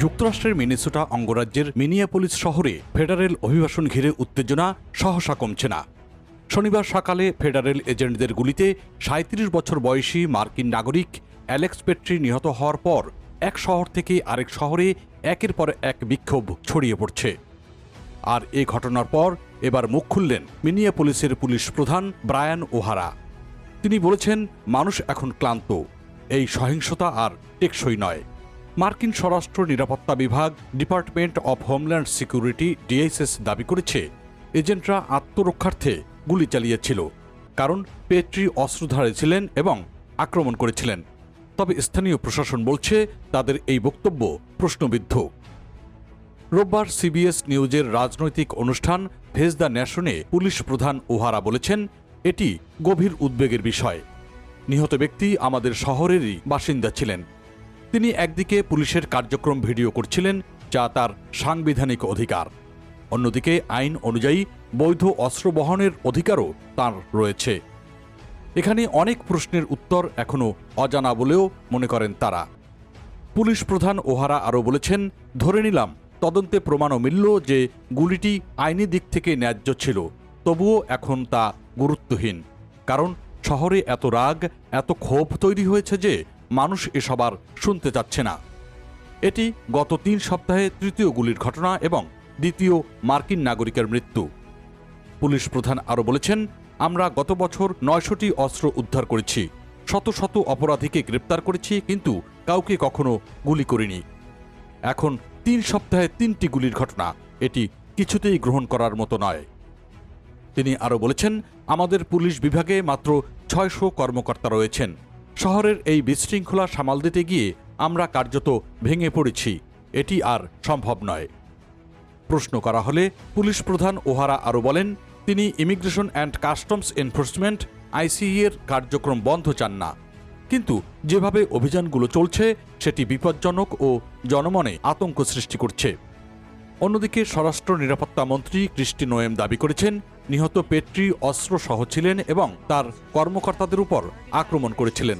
যুক্তরাষ্ট্রের মিনেসোটা অঙ্গরাজ্যের মিনিয়াপোলিস শহরে ফেডারেল অভিবাসন ঘিরে উত্তেজনা সহসা কমছে না। শনিবার সকালে ফেডারেল এজেন্টদের গুলিতে সাঁত্রিশ বছর বয়সী মার্কিন নাগরিক অ্যালেক্স পেট্রি নিহত হওয়ার পর এক শহর থেকে আরেক শহরে একের পর এক বিক্ষোভ ছড়িয়ে পড়ছে। আর এ ঘটনার পর এবার মুখ খুললেন মিনিয়াপোলিসের পুলিশ প্রধান ব্রায়ান ওহারা। তিনি বলেছেন, মানুষ এখন ক্লান্ত। এই সহিংসতা আর টেকসই নয়। মার্কিন স্বরাষ্ট্র নিরাপত্তা বিভাগ, Department of Homeland Security, DSS দাবি করেছে, এজেন্টরা আত্মরক্ষার্থে গুলি চালিয়েছিল, কারণ পেট্রি অস্ত্রধারে ছিলেন এবং আক্রমণ করেছিলেন। তবে স্থানীয় প্রশাসন বলছে, তাদের এই বক্তব্য প্রশ্নবিদ্ধ। রোববার সিবিএস নিউজের রাজনৈতিক অনুষ্ঠান ফেজ দ্য ন্যাশনে পুলিশ প্রধান ওহারা বলেছেন, এটি গভীর উদ্বেগের বিষয়। নিহত ব্যক্তি আমাদের শহরেরই বাসিন্দা ছিলেন। তিনি একদিকে পুলিশের কার্যক্রম ভিডিও করছিলেন, যা তার সাংবিধানিক অধিকার। অন্যদিকে আইন অনুযায়ী বৈধ অস্ত্র বহনের অধিকারও তার রয়েছে। এখানে অনেক প্রশ্নের উত্তর এখনও অজানা বলেও মনে করেন তারা। পুলিশ প্রধান ওহারা আরও বলেছেন, ধরে নিলাম, তদন্তে প্রমাণও মিলল যে গুলিটি আইনি দিক থেকে ন্যায্য ছিল, তবুও এখন তা গুরুত্বহীন। কারণ শহরে এত রাগ, এত ক্ষোভ তৈরি হয়েছে যে মানুষ এসব আর শুনতে চাচ্ছে না। এটি গত তিন সপ্তাহে তৃতীয় গুলির ঘটনা এবং দ্বিতীয় মার্কিন নাগরিকের মৃত্যু। পুলিশ প্রধান আরও বলেছেন, আমরা গত বছর নয়শটি অস্ত্র উদ্ধার করেছি। শত শত অপরাধীকে গ্রেপ্তার করেছি, কিন্তু কাউকে কখনো গুলি করিনি। এখন তিন সপ্তাহে তিনটি গুলির ঘটনা। এটি কিছুতেই গ্রহণ করার মতো নয়। তিনি আরও বলেছেন, আমাদের পুলিশ বিভাগে মাত্র ছয়শো কর্মকর্তা রয়েছেন। শহরের এই বিশৃঙ্খলা সামাল দিতে গিয়ে আমরা কার্যত ভেঙে পড়েছি। এটি আর সম্ভব নয়। প্রশ্ন করা হলে পুলিশ প্রধান ওহারা আরও বলেন, তিনি immigration and customs enforcement ICE এর কার্যক্রম বন্ধ চান না। কিন্তু যেভাবে অভিযানগুলো চলছে, সেটি বিপজ্জনক ও জনমনে আতঙ্ক সৃষ্টি করছে। অন্যদিকে স্বরাষ্ট্র নিরাপত্তা মন্ত্রী কৃষ্টি নোয়েম দাবি করেছেন, নিহত পেট্রি অস্ত্রসহ ছিলেন এবং তার কর্মকর্তাদের উপর আক্রমণ করেছিলেন।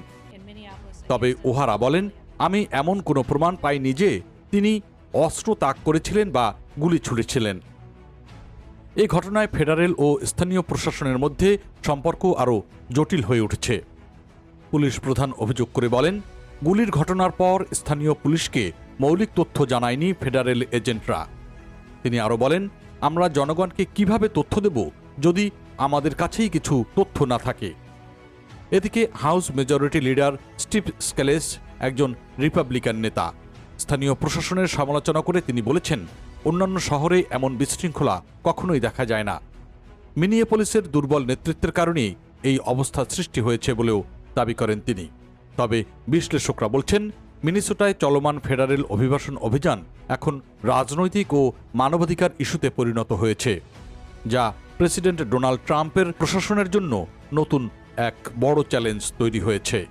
তবে ওহারা বলেন, আমি এমন কোনো প্রমাণ পাইনি যে তিনি অস্ত্র তাক করেছিলেন বা গুলি ছুড়েছিলেন। এই ঘটনায় ফেডারেল ও স্থানীয় প্রশাসনের মধ্যে সম্পর্ক আরও জটিল হয়ে উঠছে। পুলিশ প্রধান অভিযোগ করে বলেন, গুলির ঘটনার পর স্থানীয় পুলিশকে মৌলিক তথ্য জানায়নি ফেডারেল এজেন্টরা। তিনি আরও বলেন, আমরা জনগণকে কীভাবে তথ্য দেব যদি আমাদের কাছেই কিছু তথ্য না থাকে? এদিকে House majority leader Steve Scalise একজন রিপাবলিকান নেতা। স্থানীয় প্রশাসনের সমালোচনা করে তিনি বলেছেন, অন্যান্য শহরে এমন বিশৃঙ্খলা কখনোই দেখা যায় না। মিনিয়েপোলিসের দুর্বল নেতৃত্বের কারণেই এই অবস্থা সৃষ্টি হয়েছে বলেও দাবি করেন তিনি। তবে বিশ্লেষকরা বলছেন, মিনিসোটায় চলমান ফেডারেল অভিবাসন অভিযান এখন রাজনৈতিক ও মানবাধিকার ইস্যুতে পরিণত হয়েছে, যা প্রেসিডেন্ট ডোনাল্ড ট্রাম্পের প্রশাসনের জন্য নতুন এক বড় চ্যালেঞ্জ তৈরি হয়েছে।